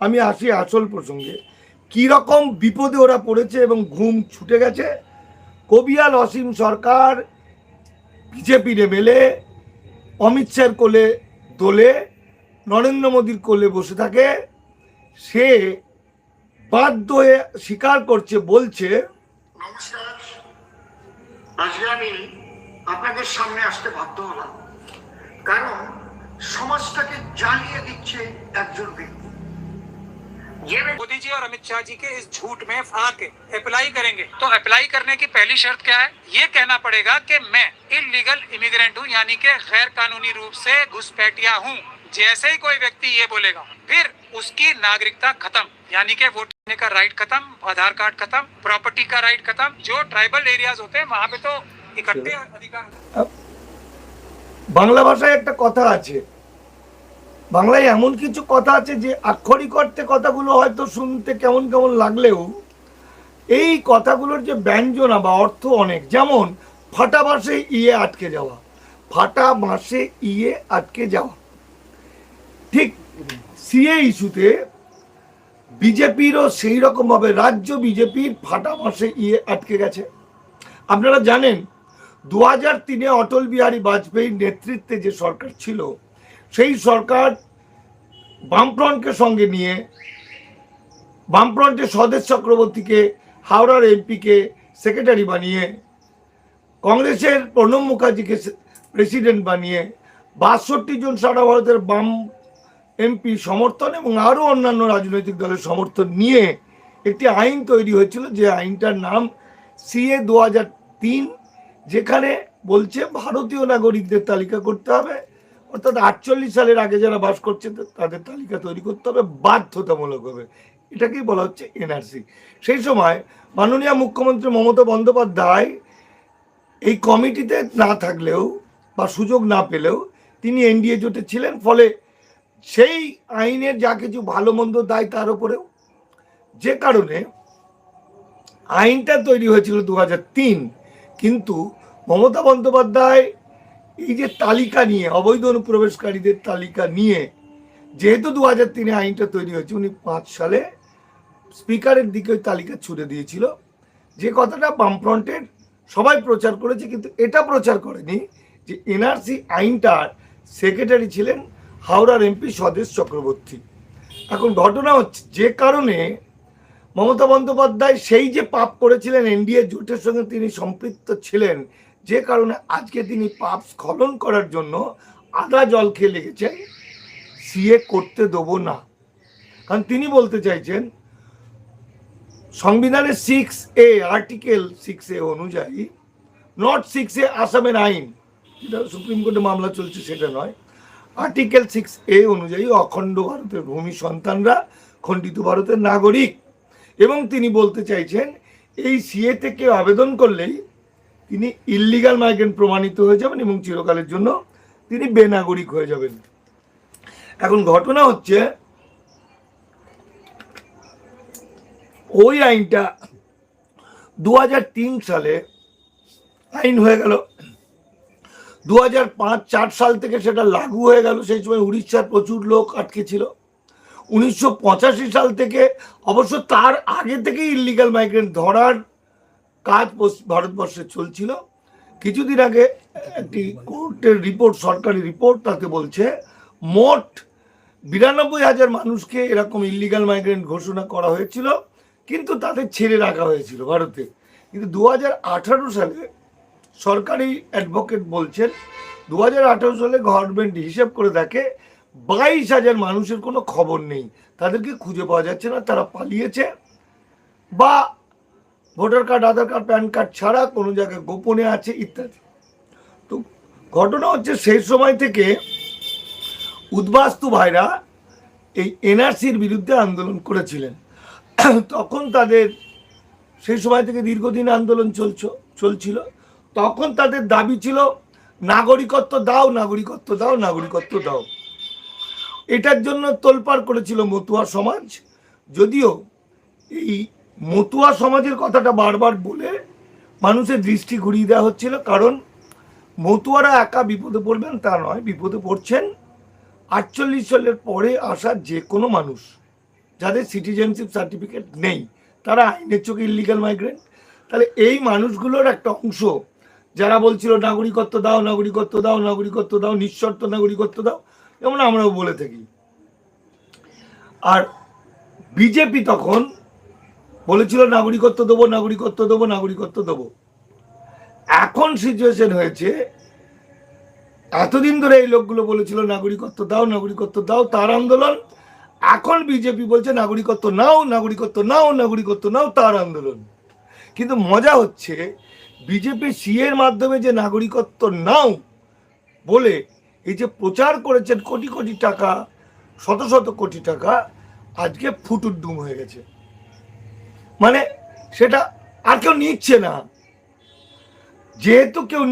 আমি আসি আসল প্রসঙ্গে। কীরকম বিপদে ওরা পড়েছে এবং ঘুম ছুটে গেছে? কবিয়াল অসীম সরকার বিজেপির এমএলএ অমিত শাহর কোলে দোলে, নরেন্দ্র মোদীর কোলে বসে থাকে। সে বাধ্য হয়ে স্বীকার করছে, বলছে নমস্কার আজকে আমি আপনাদের সামনে আসতে বাধ্য হলাম। কারণ সমাজটাকে জ্বালিয়ে দিচ্ছে একজন ব্যক্তি। যে ব্যক্তি मोदी जी और अमित शाह जी के इस झूठ में आके अप्लाई करेंगे तो अप्लाई करने की पहली शर्त क्या है ये कहना पड़ेगा कि मैं इलीगल इमिग्रेंट हूँ यानी कि गैर कानूनी रूप से घुसपैठिया हूँ जैसे ही कोई व्यक्ति ये बोलेगा फिर उसकी नागरिकता खत्म यानी कि वोट देने का राइट खत्म आधार कार्ड खत्म प्रॉपर्टी का राइट खत्म जो ट्राइबल एरियाज होते हैं वहाँ पे तो इकट्ठे अधिकार होते हैं। বাংলা ভাষায় একটা কথা আছে বাংলায় এমন কিছু কথা আছে যে আক্ষরিক অর্থে কথাগুলো হয়তো শুনতে কেমন কেমন লাগলেও এই কথাগুলোর যে ব্যঞ্জনা বা অর্থ অনেক। যেমন, ফাটা বাসে ইয়ে আটকে যাওয়া। ফাটা বাঁশে ইয়ে আটকে যাওয়া। ঠিক সিএ ইস্যুতে বিজেপিরও সেই রকমভাবে রাজ্য বিজেপির ফাটা বাঁশে ইয়ে আটকে গেছে। আপনারা জানেন দু হাজার তিনে অটল বিহারী বাজপেয়ীর নেতৃত্বে যে সরকার ছিল, সেই সরকার বামফ্রন্টকে সঙ্গে নিয়ে, বামফ্রন্টের স্বদেশ চক্রবর্তীকে, হাওড়ার এমপিকে সেক্রেটারি বানিয়ে, কংগ্রেসের প্রণব মুখার্জিকে প্রেসিডেন্ট বানিয়ে, বাষট্টি জন সারা ভারতের বাম এমপি সমর্থন এবং আরও অন্যান্য রাজনৈতিক দলের সমর্থন নিয়ে একটি আইন তৈরি হয়েছিল, যে আইনটার নাম সিএ দু হাজার তিন, যেখানে বলছে ভারতীয় নাগরিকদের তালিকা করতে হবে। অর্থাৎ আটচল্লিশ সালের আগে যারা বাস করছে তা- তাদের তালিকা তৈরি করতে হবে, বাধ্যতামূলক হবে। এটাকেই বলা হচ্ছে এনআরসি সেই সময় মাননীয় মুখ্যমন্ত্রী মমতা বন্দ্যোপাধ্যায় এই কমিটিতে না থাকলেও বা সুযোগ না পেলেও তিনি এনডিএ জোটে ছিলেন, ফলে সেই আইনের যা কিছু ভালো মন্দ দায় তার উপরেও। যে কারণে আইনটা তৈরি হয়েছিল দু কিন্তু মমতা বন্দ্যোপাধ্যায় এই যে তালিকা নিয়ে, অবৈধ অনুপ্রবেশকারীদের তালিকা নিয়ে, যেহেতু দু হাজার তিনে আইনটা তৈরি হয়েছে, উনি পাঁচ সালে স্পিকারের দিকে ওই তালিকা ছুড়ে দিয়েছিল। যে কথাটা বামফ্রন্টের সবাই প্রচার করেছে, কিন্তু এটা প্রচার করেনি যে এনআরসি আইনটার সেক্রেটারি ছিলেন হাওড়ার এমপি স্বদেশ চক্রবর্তী। এখন ঘটনা হচ্ছে, যে কারণে মমতা বন্দ্যোপাধ্যায় সেই যে পাপ করেছিলেন, এনডিএ জোটের সঙ্গে তিনি সম্পৃক্ত ছিলেন যে কারণে আজকে তিনি পাপ স্খলন করার জন্য আদা জল খেয়ে লেগেছেন সিএ করতে দেবো না। কারণ তিনি বলতে চাইছেন, সংবিধানের six A article six A অনুযায়ী নট সিক্স এ আসামের আইন, যেটা সুপ্রিম কোর্টে মামলা চলছে সেটা নয় আর্টিকেল সিক্স এ অনুযায়ী অখণ্ড ভারতের ভূমি সন্তানরা খণ্ডিত ভারতের নাগরিক। এবং তিনি বলতে চাইছেন, এই সিএ থেকে আবেদন করলেই তিনি ইল্লিগাল মাইগ্রেন্ট প্রমাণিত হয়ে যাবেন এবং চিরকালের জন্য তিনি বেনাগরিক হয়ে যাবেন। এখন ঘটনা হচ্ছে, ওই আইনটা দু হাজার তিন সালে আইন হয়ে গেল। দু হাজার চার সাল থেকে সেটা লাগু হয়ে গেল। সেই সময় উড়িষ্যার প্রচুর লোক আটকে ছিল। উনিশশো পঁচাশি সাল থেকে অবশ্য তার আগে থেকে ইলিগাল মাইগ্রেন্ট ধরার কাজ ভারতবর্ষে চলছিল। কিছুদিন আগে একটি কোর্টের রিপোর্ট, সরকারি রিপোর্ট তাতে বলছে, মোট বিরানব্বই হাজার মানুষকে এরকম ইলিগাল মাইগ্রেন্ট ঘোষণা করা হয়েছিল, কিন্তু তাদের ছেড়ে রাখা হয়েছিল ভারতে। কিন্তু দু হাজার আঠারো সালে সরকারি অ্যাডভোকেট বলছেন দু হাজার আঠারো সালে গভর্নমেন্ট হিসেব করে দেখে বাইশ হাজার মানুষের কোনো খবর নেই। তাদেরকে খুঁজে পাওয়া যাচ্ছে না, তারা পালিয়েছে বা voter card, Aadhaar card, PAN card ছাড়া কোনো জায়গায় গোপনে আছে ইত্যাদি। তো ঘটনা হচ্ছে সেই সময় থেকে উদ্বাস্তু ভাইরা এই এনআরসির বিরুদ্ধে আন্দোলন করেছিলেন। তখন তাদের সেই সময় থেকে দীর্ঘদিন আন্দোলন চলছ, চলছিল। তখন তাদের দাবি ছিল, নাগরিকত্ব দাও নাগরিকত্ব দাও নাগরিকত্ব দাও। এটার জন্য তোলপাড় করেছিল মতুয়া সমাজ। যদিও এই মতুয়া সমাজের কথাটা বারবার বলে মানুষের দৃষ্টি ঘুরিয়ে দেওয়া হচ্ছিল, কারণ মতুয়ারা একা বিপদে পড়বেন তা নয়, বিপদে পড়ছেন আটচল্লিশ সালের পরে আসা যে কোনো মানুষ যাদের সিটিজেনশিপ সার্টিফিকেট নেই, তারা আইনের চোখে ইলিগাল মাইগ্রেন্ট তাহলে এই মানুষগুলোর একটা অংশ যারা বলছিল, নাগরিকত্ব দাও নাগরিকত্ব দাও নাগরিকত্ব দাও, নিঃশর্ত নাগরিকত্ব দাও, যেমন আমরাও বলে থাকি। আর বিজেপি তখন বলেছিল, নাগরিকত্ব দেবো নাগরিকত্ব দেবো নাগরিকত্ব দেবো। এখন সিচুয়েশন হয়েছে, এতদিন ধরে এই লোকগুলো বলেছিল, নাগরিকত্ব দাও নাগরিকত্ব দাও। তার আন্দোলন, এখন বিজেপি বলছে, নাগরিকত্ব নাও নাগরিকত্ব নাও নাগরিকত্ব নাও। তার আন্দোলন। কিন্তু মজা হচ্ছে, বিজেপি সিএর মাধ্যমে যে নাগরিকত্ব নাও বলে, এই যে প্রচার করেছেন কোটি কোটি টাকা, শত শত কোটি টাকা, আজকে ফুটুর ডুম হয়ে গেছে। মানে সেটা আর কেউ নিচ্ছে না। যেহেতু কেউ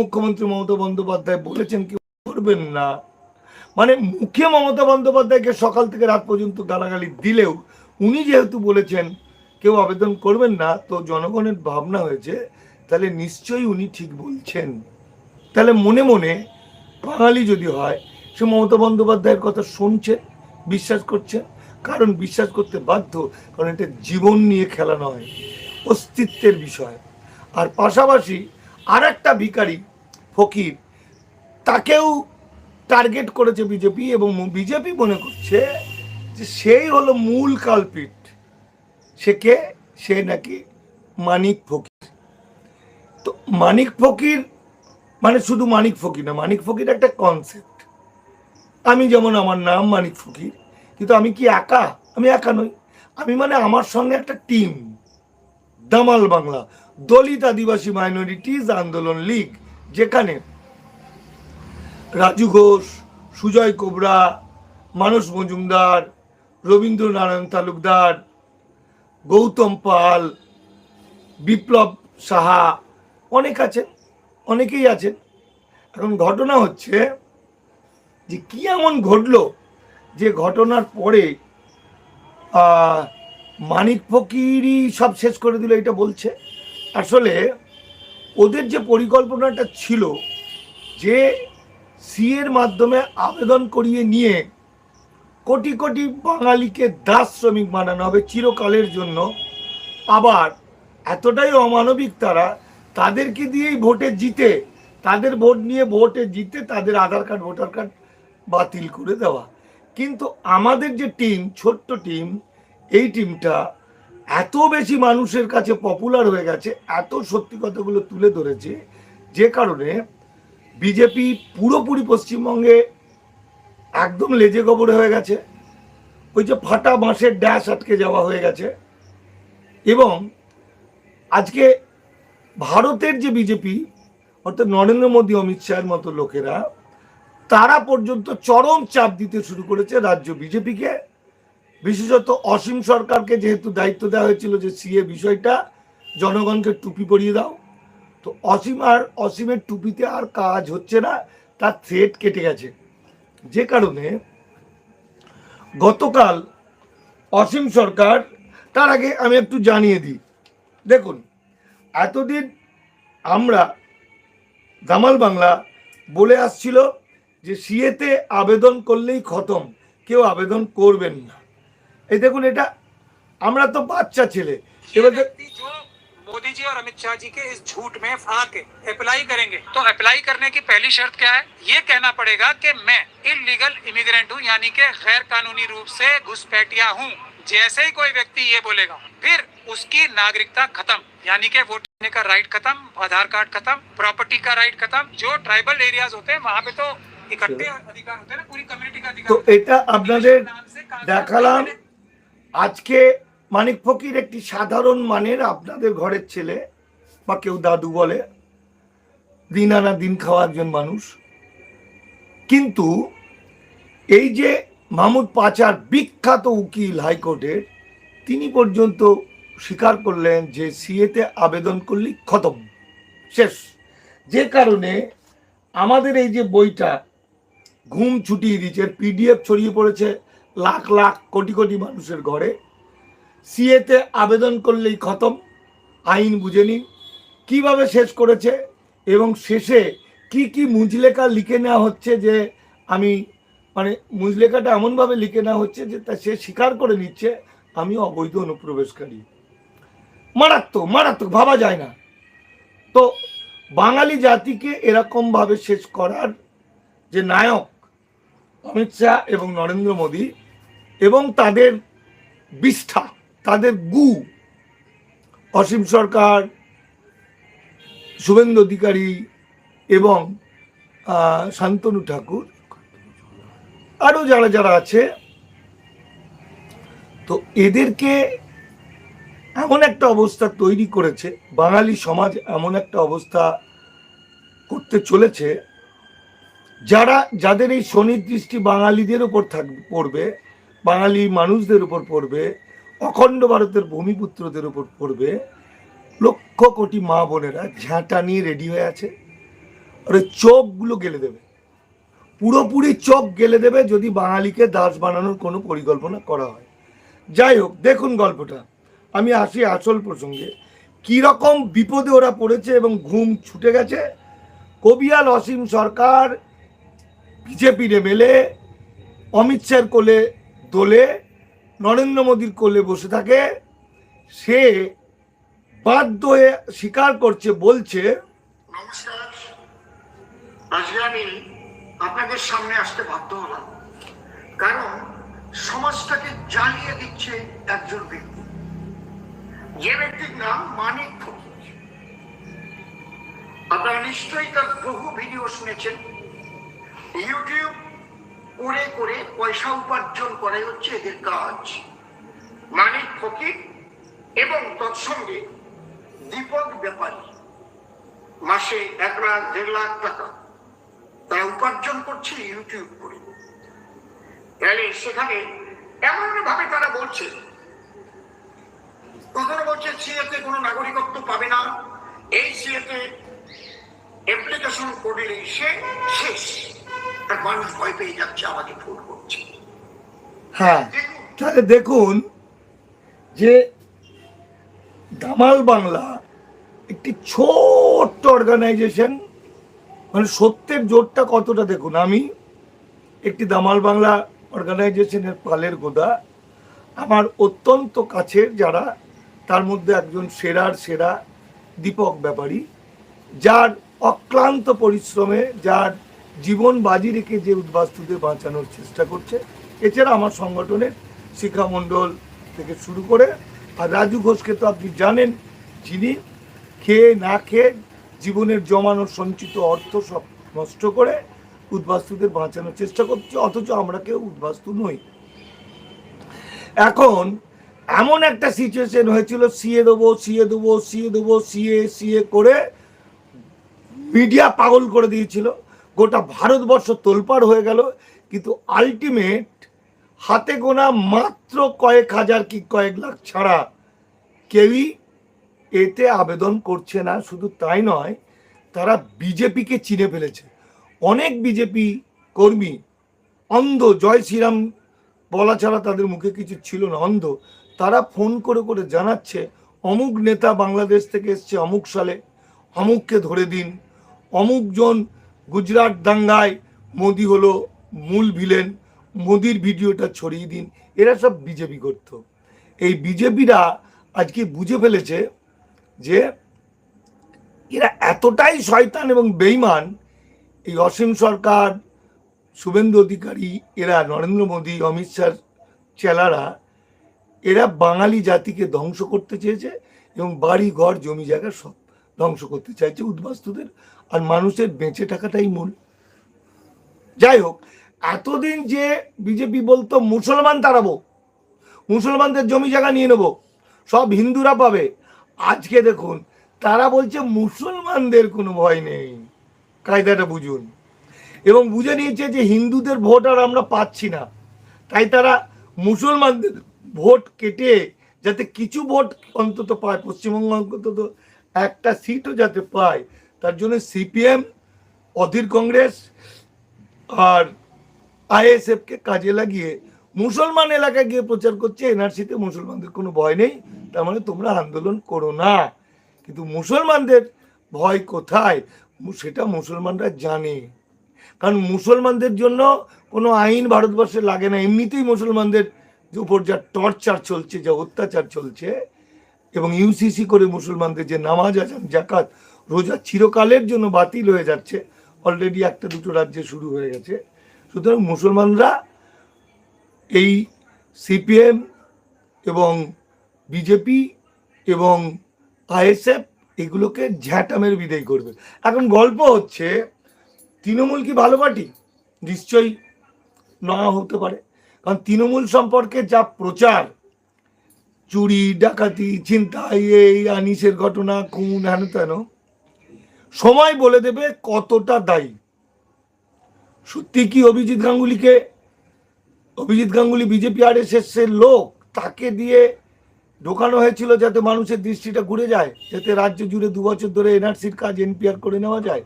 মুখ্যমন্ত্রী মমতা বন্দ্যোপাধ্যায় বলেছেন কেউ করবেন না মানে মুখে মমতা বন্দ্যোপাধ্যায়কে সকাল থেকে রাত পর্যন্ত গালাগালি দিলেও উনি যেহেতু বলেছেন কেউ আবেদন করবেন না, তো জনগণের ভাবনা হয়েছে, তাহলে নিশ্চয়ই উনি ঠিক বলছেন। তাহলে মনে মনে বাঙালি যদি হয়, সে মমতা বন্দ্যোপাধ্যায়ের কথা শুনছে, বিশ্বাস করছে কারণ বিশ্বাস করতে বাধ্য, কারণ এটা জীবন নিয়ে খেলা নয়, অস্তিত্বের বিষয়। আর পাশাপাশি আর একটা ভিকারি ফকির, তাকেও টার্গেট করেছে বিজেপি এবং বিজেপি মনে করছে যে সেই হলো মূল কালপিট। সে কে? সে নাকি মানিক ফকির। তো মানিক ফকির মানে শুধু মানিক ফকির না, মানিক ফকির একটা কনসেপ্ট আমি যেমন আমার নাম মানিক ফকির কিন্তু আমি কি একা? আমি একা নই। আমি মানে আমার সঙ্গে একটা টিম দামাল বাংলা, দলিত আদিবাসী মাইনরিটিজ আন্দোলন লীগ, যেখানে রাজু ঘোষ, সুজয় কোবরা, মানস মজুমদার, রবীন্দ্রনারায়ণ তালুকদার, গৌতম পাল, বিপ্লব সাহা, অনেক আছেন, অনেকেই আছেন। এখন ঘটনা হচ্ছে যে কি এমন ঘটলো? যে ঘটনার পরে মানিক ফকিরই সব শেষ করে দিল এটা বলছে। আসলে ওদের যে পরিকল্পনাটা ছিল, যে সিএর মাধ্যমে আবেদন করিয়ে নিয়ে কোটি কোটি বাঙালিকে দাস শ্রমিক বানানো হবে চিরকালের জন্য, আবার এতটাই অমানবিক তারা, তাদেরকে দিয়েই ভোটে জিতে, তাদের ভোট নিয়ে ভোটে জিতে তাদের আধার কার্ড, ভোটার কার্ড বাতিল করে দেওয়া। কিন্তু আমাদের যে টিম ছোট্ট টিম এই টিমটা এত বেশি মানুষের কাছে পপুলার হয়ে গেছে, এত সত্যি কথাগুলো তুলে ধরেছে, যে কারণে বিজেপি পুরোপুরি পশ্চিমবঙ্গে একদম লেজে গোবরে হয়ে গেছে। ওই যে ফাটা বাঁশের ড্যাশ আটকে যাওয়া হয়ে গেছে। এবং আজকে ভারতের যে বিজেপি অর্থাৎ নরেন্দ্র মোদী, অমিত শাহের মতো লোকেরা তারা পর্যন্ত চরম চাপ দিতে শুরু করেছে রাজ্য বিজেপিকে। বিশেষত অসীম সরকারকে যেহেতু দায়িত্ব দেওয়া হয়েছিল যে সিএ বিষয়টা, জনগণকে টুপি পরিয়ে দাও। তো অসীম আর অসীমের টুপিতে আর কাজ হচ্ছে না, তার থ্রেট কেটে গেছে। যে কারণে গতকাল অসীম সরকার, তার আগে আমি একটু জানিয়ে দিই। দেখুন, এতদিন আমরা দামাল বাংলা বলে আসছিল যে সিএতে আবেদন করলেই খতম কেউ আবেদন করবেন না এই দেখুন এটা আমরা তো বাচ্চা ছেলে ये এবার দেখ- व्यक्ति जो मोदी जी और अमित शाह जी के इस झूठ में आके अप्लाई करेंगे तो अप्लाई करने की पहली शर्त क्या है ये कहना पड़ेगा कि मैं इलीगल इमिग्रेंट हूँ यानी कि गैर कानूनी रूप से घुसपैठिया हूँ जैसे ही कोई व्यक्ति ये बोलेगा फिर उसकी नागरिकता खत्म यानी कि वोट देने का राइट खत्म आधार कार्ड खत्म प्रॉपर्टी का राइट खत्म जो ट्राइबल एरियाज होते हैं वहाँ पे तो তো এটা আপনাদের দেখালাম। আজকে মানিক ফকির একটি সাধারণ মানের আপনাদের ঘরের ছেলে বা কেউ দাদু বলে দিন আনা দিন খাওয়া একজন মানুষ। কিন্তু এই যে মাহমুদ পাচার বিখ্যাত উকিল হাইকোর্টের তিনি পর্যন্ত স্বীকার করলেন যে সিএতে আবেদন করলে খতম শেষ। যে কারণে আমাদের এই যে বইটা ঘুম ছুটিয়ে দিচ্ছে পিডিএফ ছড়িয়ে পড়েছে লাখ লাখ কোটি কোটি মানুষের ঘরে। সিএতে আবেদন করলেই খতম, আইন বুঝে নিন। কীভাবে শেষ করেছে এবং শেষে কি কি মুজলেখা লিখে নেওয়া হচ্ছে যে আমি মানে মুজলেখাটা এমনভাবে লিখে নেওয়া হচ্ছে যে তা সে স্বীকার করে নিচ্ছে, আমি অবৈধ অনুপ্রবেশকারী। মারাত্মক মারাত্মক, ভাবা যায় না। তো বাঙালি জাতিকে এরকমভাবে শেষ করার যে নায়ক অমিত শাহ এবং নরেন্দ্র মোদী এবং তাদের বিষ্ঠা, তাদের গু, অসীম সরকার, শুভেন্দু অধিকারী এবং শান্তনু ঠাকুর। আরও যারা যারা আছে, তো এদেরকে এমন একটা অবস্থা তৈরি করেছে, বাঙালি সমাজ এমন একটা অবস্থা করতে চলেছে যারা, যাদের এই শনির দৃষ্টি বাঙালিদের উপর থাকবে পড়বে, বাঙালি মানুষদের উপর পড়বে, অখণ্ড ভারতের ভূমিপুত্রদের উপর পড়বে, লক্ষ কোটি মা বোনেরা ঝাঁটা নিয়ে রেডি হয়ে আছে। ওই চোখগুলো গেলে দেবে। পুরোপুরি চোখ গেলে দেবে যদি বাঙালিকে দাস বানানোর কোনো পরিকল্পনা করা হয়। যাই হোক, দেখুন গল্পটা। আমি আসি আসল প্রসঙ্গে। কীরকম বিপদে ওরা পড়েছে এবং ঘুম ছুটে গেছে। কবিয়াল অসীম সরকার বিজেপির এমএলএ অমিত শাহর কোলে দোলে, নরেন্দ্র মোদীর কোলে বসে থাকে। সে বাধ্য হয়ে স্বীকার করছে, বলছে নমস্কার আজকে আমি আপনাদের সামনে আসতে বাধ্য হলাম। কারণ সমাজটাকে জ্বালিয়ে দিচ্ছে একজন ব্যক্তি। যে ব্যক্তির নাম মানিক ফকির। আপনারা নিশ্চয়ই তার বহু ভিডিও শুনেছেন। ইউটিউব করে করে পয়সা উপার্জন করাই হচ্ছে এদের কাজ। মানিক ফকির এবং তৎসঙ্গে দীপক ব্যাপারী। মাসে এক লাখ, দেড় লাখ টাকা তারা উপার্জন করছে ইউটিউব করে। তাহলে সেখানে এমন ভাবে তারা বলছে, কখনো বলছে, সিএতে কোনো নাগরিকত্ব পাবে না। এই সিএতে অ্যাপ্লিকেশন করলে সে শেষ। আর মানুষ ভয় পেয়ে যাচ্ছে আমাকে ফোন করছে হ্যাঁ তাহলে দেখুন যে দামাল বাংলা একটি ছোট্ট অর্গানাইজেশন মানে সত্যের জোরটা কতটা দেখুন? আমি একটি দামাল বাংলা অর্গানাইজেশনের পালের গোদা। আমার অত্যন্ত কাছের যারা, তার মধ্যে একজন সেরার সেরা দীপক ব্যাপারী, যার অক্লান্ত পরিশ্রমে, যার জীবন বাজি রেখে যে উদ্বাস্তুদের বাঁচানোর চেষ্টা করছে। এছাড়া আমার সংগঠনের শিক্ষামণ্ডল থেকে শুরু করে, আর রাজু ঘোষকে তো আপনি জানেন, যিনি খেয়ে না খেয়ে জীবনের জমানো সঞ্চিত অর্থ সব নষ্ট করে উদ্বাস্তুদের বাঁচানোর চেষ্টা করছে, অথচ আমরা কেউ উদ্বাস্তু নই। এখন এমন একটা সিচুয়েশন হয়েছিল সিএ দেবো সিএ দেবো সিএ দেবো সিএ সিএ করে মিডিয়া পাগল করে দিয়েছিল। গোটা ভারতবর্ষ তোলপাড় হয়ে গেল, কিন্তু আলটিমেট হাতে গোনা মাত্র কয়েক হাজার কি কয়েক লাখ ছাড়া কেউই এতে আবেদন করছে না, শুধু তাই নয়, তারা বিজেপিকে চিনে ফেলেছে। অনেক বিজেপি কর্মী, অন্ধ, জয় শ্রীরাম বলা ছাড়া তাদের মুখে কিছু ছিল না, অন্ধ। তারা ফোন করে করে জানাচ্ছে, অমুক নেতা বাংলাদেশ থেকে এসছে, অমুক সালে, অমুককে ধরে দিন, অমুকজন গুজরাট দাঙ্গায় মোদি হলো মূল ভিলেন। মোদির ভিডিওটা ছড়িয়ে দিন। এরা সব বিজেপি করত। এই বিজেপিরা আজকে বুঝে ফেলেছে যে এরা এতটাই শয়তান এবং বেইমান এই অসীম সরকার, শুভেন্দু অধিকারী, এরা নরেন্দ্র মোদী, অমিত শাহ চেলারা, এরা বাঙালি জাতিকে ধ্বংস করতে চেয়েছে এবং বাড়ি ঘর জমি জায়গা সব ধ্বংস করতে চাইছে উদ্বাস্তুদের। আর মানুষের বেঁচে থাকাটাই মূল। যাই হোক, এতদিন যে বিজেপি বলতো, মুসলমান তাড়াবো, মুসলমানদের জমি জায়গা নিয়ে নেব, সব হিন্দুরা পাবে। আজকে দেখুন, তারা বলছে, মুসলমানদের কোনো ভয় নেই। কায়দাটা বুঝুন। এবং বুঝে নিয়েছে যে হিন্দুদের ভোট আর আমরা পাচ্ছি না। তাই তারা মুসলমানদের ভোট কেটে, যাতে কিছু ভোট অন্তত পায়, পশ্চিমবঙ্গ অন্তত একটা সিটও যাতে পায়, তার জন্য সিপিএম, অধীর কংগ্রেস আর আইএসএফকে কাজে লাগিয়ে মুসলমান এলাকায় গিয়ে প্রচার করছে, এনআরসিতে মুসলমানদের কোনো ভয় নেই, তার মানে তোমরা আন্দোলন করো না। কিন্তু মুসলমানদের ভয় কোথায়? সেটা মুসলমানরা জানে। কারণ মুসলমানদের জন্য কোনো আইন ভারতবর্ষে লাগে না। এমনিতেই মুসলমানদের উপর যা টর্চার চলছে, যা অত্যাচার চলছে এবং ইউসিসি করে মুসলমানদের যে নামাজ আজান জাকাত রোজা চিরকালের জন্য বাতিল হয়ে যাচ্ছে। অলরেডি একটা দুটো রাজ্যে শুরু হয়ে গেছে। সুতরাং মুসলমানরা এই সিপিএম এবং বিজেপি এবং আইএসএফ এগুলোকে ঝ্যাটামের বিদায় করবে। এখন গল্প হচ্ছে, তৃণমূল কি ভালো পার্টি? নিশ্চয়ই না হতে পারে। কারণ তৃণমূল সম্পর্কে যা প্রচার চুরি, ডাকাতি, ছিনতাই, এই আনিসের ঘটনা, খুন, হেন তেন। সময় বলে দেবে কতটা দায়ী। সত্যি কি অভিজিৎ গাঙ্গুলিকে, অভিজিৎ গাঙ্গুলি বিজেপি আর এস এর লোক, তাকে দিয়ে ঢোকানো হয়েছিল যাতে মানুষের দৃষ্টিটা ঘুরে যায়, যাতে রাজ্য জুড়ে দু বছর ধরে এনআরসির কাজ এনপিআর করে নেওয়া যায়?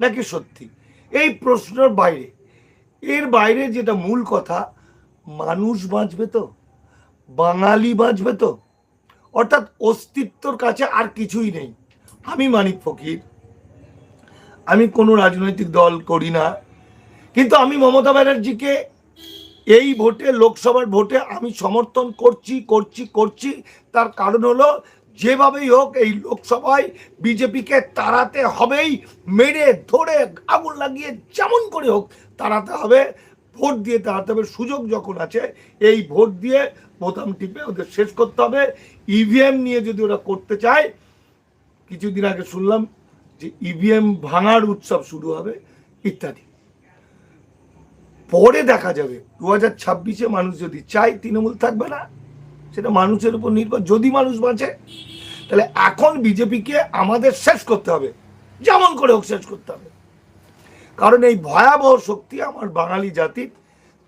নাকি সত্যি? এই প্রশ্নের বাইরে। এর বাইরে যেটা মূল কথা, মানুষ বাঁচবে তো? বাঙালি বাঁচবে তো? অর্থাৎ অস্তিত্বর কাছে আর কিছুই নেই। আমি মানিক ফকির। আমি কোনো রাজনৈতিক দল করি না। কিন্তু আমি মমতা ব্যানার্জিকে এই ভোটে, লোকসভার ভোটে আমি সমর্থন করছি করছি করছি। তার কারণ হলো, যেভাবেই হোক এই লোকসভায় বিজেপিকে তাড়াতে হবেই, মেরে, ধরে, আগুন লাগিয়ে যেমন করে হোক তাড়াতে হবে। ভোট দিয়ে তাড়াতে হবে। সুযোগ যখন আছে, এই ভোট দিয়ে বোতাম টিপে ওদের শেষ করতে হবে। ইভিএম নিয়ে যদি ওরা করতে চায়, কিছুদিন আগে শুনলাম যে ইভিএম ভাঙার উৎসব শুরু হবে ইত্যাদি। পরে দেখা যাবে দু হাজার ছাব্বিশে মানুষ যদি চায়, তৃণমূল থাকবে না। সেটা মানুষের উপর নির্ভর। যদি মানুষ বাঁচে, তাহলে এখন বিজেপিকে আমাদের শেষ করতে হবে। যেমন করে হোক শেষ করতে হবে। কারণ এই ভয়াবহ শক্তি আমার বাঙালি জাতির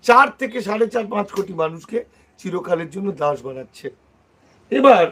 চার থেকে সাড়ে চার, পাঁচ কোটি মানুষকে চিরকালের জন্য দাস বানাচ্ছে। এবার